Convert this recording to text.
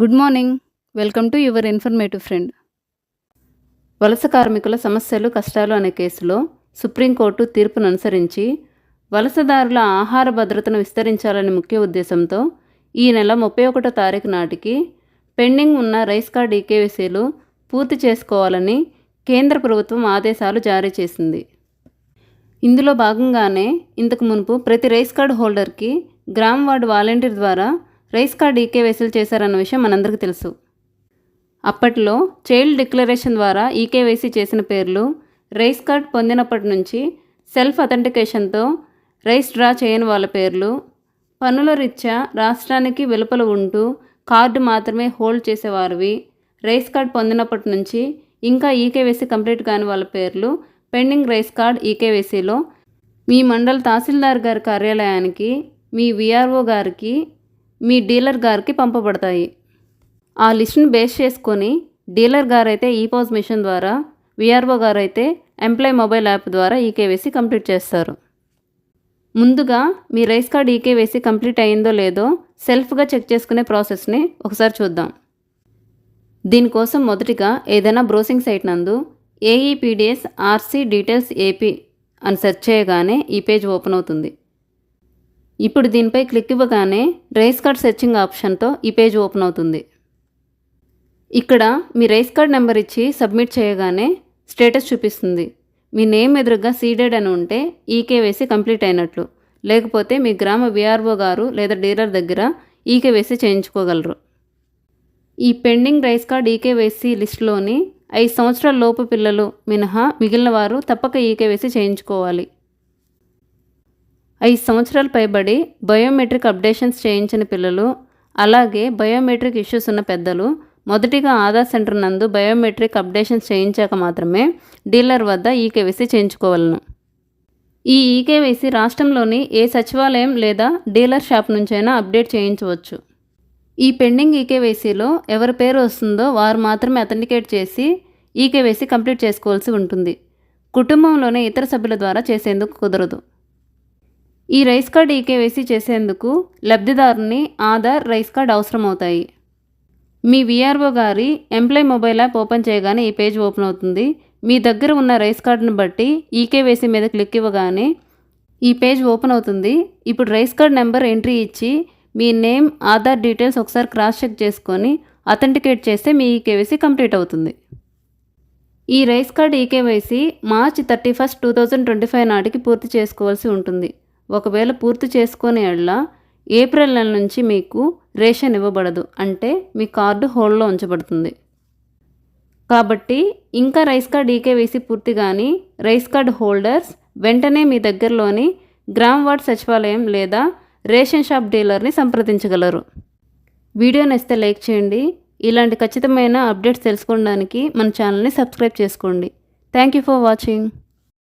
Good morning. Welcome to your informative friend. వలస కార్మికుల సమస్యలు కష్టాలు అనే కేసులో సుప్రీంకోర్టు తీర్పును అనుసరించి వలసదారుల ఆహార భద్రతను విస్తరించాలనే ముఖ్య ఉద్దేశంతో ఈ నెల ముప్పై ఒకటో తారీఖు నాటికి పెండింగ్ ఉన్న రైస్ కార్డ్ ఈకేవీసీలు పూర్తి చేసుకోవాలని కేంద్ర ప్రభుత్వం ఆదేశాలు జారీ చేసింది. ఇందులో భాగంగానే ఇంతకు మునుపు ప్రతి రైస్ కార్డ్ హోల్డర్కి గ్రామ్ వార్డ్ వాలంటీర్ ద్వారా రైస్ కార్డ్ ఈకేవైసీలు చేశారన్న విషయం మనందరికీ తెలుసు. అప్పట్లో చైల్డ్ డిక్లరేషన్ ద్వారా ఈకేవైసీ చేసిన పేర్లు రైస్ కార్డ్ పొందినప్పటి నుంచి సెల్ఫ్ అథెంటికేషన్తో రైస్ డ్రా చేయని వాళ్ళ పేర్లు పనుల రీత్యా రాష్ట్రానికి వెలుపల ఉంటూ కార్డు మాత్రమే హోల్డ్ చేసేవారివి. రైస్ కార్డ్ పొందినప్పటి నుంచి ఇంకా ఈకేవైసీ కంప్లీట్ కాని వాళ్ళ పేర్లు పెండింగ్ రైస్ కార్డ్ ఈకేవైసీలో మీ మండల తహసీల్దార్ గారి కార్యాలయానికి మీ విఆర్ఓ గారికి మీ డీలర్ గారికి పంపబడతాయి. ఆ లిస్ట్ని బేస్ చేసుకొని డీలర్ గారైతే ఈ పాజ్ మిషన్ ద్వారా విఆర్ఓ గారైతే ఎంప్లాయ్ మొబైల్ యాప్ ద్వారా ఈకేవైసీ కంప్లీట్ చేస్తారు. ముందుగా మీ రైస్ కార్డ్ ఈకేవైసీ కంప్లీట్ అయిందో లేదో సెల్ఫ్గా చెక్ చేసుకునే ప్రాసెస్ని ఒకసారి చూద్దాం. దీనికోసం మొదటిగా ఏదైనా బ్రౌసింగ్ సైట్ నందు ఏఈపీడిఎస్ ఆర్సీ డీటెయిల్స్ ఏపీ అని సెర్చ్ చేయగానే ఈ పేజ్ ఓపెన్ అవుతుంది. ఇప్పుడు దీనిపై క్లిక్ ఇవ్వగానే రైస్ కార్డ్ సెర్చింగ్ ఆప్షన్తో ఈ పేజ్ ఓపెన్ అవుతుంది. ఇక్కడ మీ రైస్ కార్డ్ నెంబర్ ఇచ్చి సబ్మిట్ చేయగానే స్టేటస్ చూపిస్తుంది. మీ నేమ్ ఎదురుగా సీడెడ్ అని ఉంటే ఈకేవేసి కంప్లీట్ అయినట్లు. లేకపోతే మీ గ్రామ విఆర్ఓ గారు లేదా డీలర్ దగ్గర ఈకేవేసి చేయించుకోగలరు. ఈ పెండింగ్ రైస్ కార్డ్ ఈకేవేసి లిస్టులోని ఐదు సంవత్సరాల లోపు పిల్లలు మినహా మిగిలిన వారు తప్పక ఈకేవేసి చేయించుకోవాలి. ఐదు సంవత్సరాలు పైబడి బయోమెట్రిక్ అప్డేషన్స్ చేయించిన పిల్లలు అలాగే బయోమెట్రిక్ ఇష్యూస్ ఉన్న పెద్దలు మొదటిగా ఆధార్ సెంటర్ నందు బయోమెట్రిక్ అప్డేషన్స్ చేయించాక మాత్రమే డీలర్ వద్ద ఈకేవైసీ చేయించుకోవాలను. ఈ ఈకేవైసీ రాష్ట్రంలోని ఏ సచివాలయం లేదా డీలర్ షాప్ నుంచైనా అప్డేట్ చేయించవచ్చు. ఈ పెండింగ్ ఈకేవైసీలో ఎవరి పేరు వస్తుందో వారు మాత్రమే అథెంటికేట్ చేసి ఈకేవైసీ కంప్లీట్ చేసుకోవాల్సి ఉంటుంది. కుటుంబంలోనే ఇతర సభ్యుల ద్వారా చేసేందుకు కుదరదు. ఈ రైస్ కార్డ్ ఈకేవైసీ చేసేందుకు లబ్ధిదారుని ఆధార్ రైస్ కార్డ్ అవసరమవుతాయి. మీ విఆర్ఓ గారి ఎంప్లాయ్ మొబైల్ యాప్ ఓపెన్ చేయగానే ఈ పేజ్ ఓపెన్ అవుతుంది. మీ దగ్గర ఉన్న రైస్ కార్డును బట్టి ఈకేవైసీ మీద క్లిక్ ఇవ్వగానే ఈ పేజ్ ఓపెన్ అవుతుంది. ఇప్పుడు రైస్ కార్డ్ నెంబర్ ఎంట్రీ ఇచ్చి మీ నేమ్ ఆధార్ డీటెయిల్స్ ఒకసారి క్రాస్ చెక్ చేసుకొని అథెంటికేట్ చేస్తే మీ ఈకేవైసీ కంప్లీట్ అవుతుంది. ఈ rice card eKYC March thirty first two thousand twenty five నాటికి పూర్తి చేసుకోవాల్సి ఉంటుంది. ఒకవేళ పూర్తి చేసుకునే ఎడల ఏప్రిల్ నెల నుంచి మీకు రేషన్ ఇవ్వబడదు. అంటే మీ కార్డు హోల్డ్లో ఉంచబడుతుంది. కాబట్టి ఇంకా రైస్ కార్డ్ ఈకేవీసీ పూర్తి కానీ రైస్ కార్డ్ హోల్డర్స్ వెంటనే మీ దగ్గరలోని గ్రామ్ వార్డ్ సచివాలయం లేదా రేషన్ షాప్ డీలర్ని సంప్రదించగలరు. వీడియో నచ్చితే లైక్ చేయండి. ఇలాంటి ఖచ్చితమైన అప్డేట్స్ తెలుసుకోవడానికి మన ఛానల్ని సబ్స్క్రైబ్ చేసుకోండి. Thank you for watching.